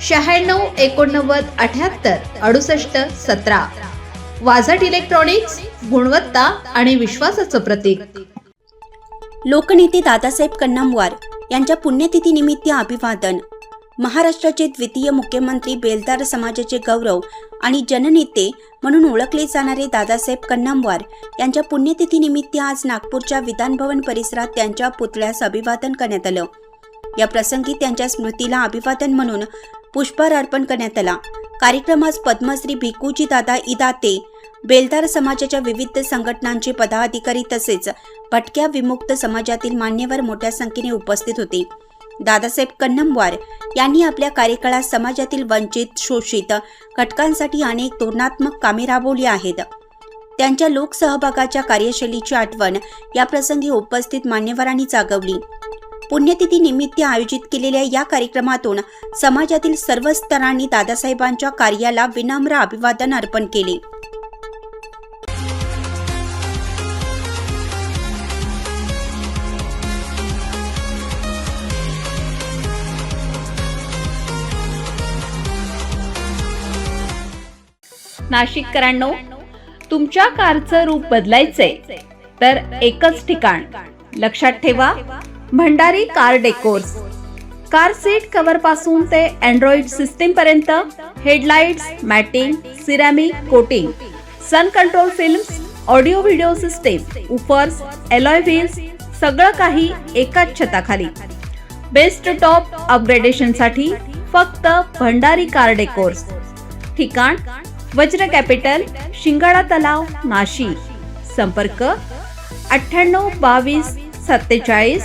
शहाण्णव एकोणनव्वद अठ्याहत्तर अडुसष्ट सतरा. वाझट इलेक्ट्रॉनिक्स गुणवत्ता आणि विश्वासाचं प्रतीक. लोकनेते दादासाहेब कन्नामवार यांच्या पुण्यतिथीनिमित्त अभिवादन. महाराष्ट्राचे द्वितीय मुख्यमंत्री बेलदार समाजाचे गौरव आणि जननेते म्हणून ओळखले जाणारे दादासाहेब कन्नामवार यांच्या पुण्यतिथीनिमित्त आज नागपूरच्या विधानभवन परिसरात त्यांच्या पुतळ्यास अभिवादन करण्यात आलं. या प्रसंगी त्यांच्या स्मृतीला अभिवादन म्हणून पुष्पहार अर्पण करण्यात आला. कार्यक्रमास पद्मश्री भिकूजी दादा इदाते बेलदार समाजाच्या विविध संघटनांचे पदाधिकारी तसेच भटक्या विमुक्त समाजातील मान्यवर मोठ्या संख्येने उपस्थित होते. दादासाहेब कन्नमवार यांनी आपल्या कार्यकाळात समाजातील वंचित शोषित घटकांसाठी अनेक धोरणात्मक कामे राबवली आहेत. त्यांच्या लोकसहभागाच्या कार्यशैलीची आठवण या प्रसंगी उपस्थित मान्यवरांनी जागवली. पुण्यतिथी निमित्त आयोजित केलेल्या या कार्यक्रमातून समाजातील सर्व स्तरांनी दादासाहेबांच्या कार्याला विनम्र अभिवादन अर्पण केले. नाशिककरांनो तुमच्या कारचं रूप बदलायचंय तर एकच ठिकाण लक्षात ठेवा. Bhandari car decors car seat कव्हरपासून ते अँड्रॉइड सिस्टीम पर्यंत headlights matting ceramic coating sun control films audio video system woofers alloy wheels सगळं काही एकाच छताखाली. बेस्ट टॉप अपग्रेडेशनसाठी फक्त भंडारी कार डेकोर्स ठिकाण वज्र कॅपिटल शिंगाडा तलाव नाशिक. संपर्क अठ्ठ्याण्णव बावीस सत्तेचाळीस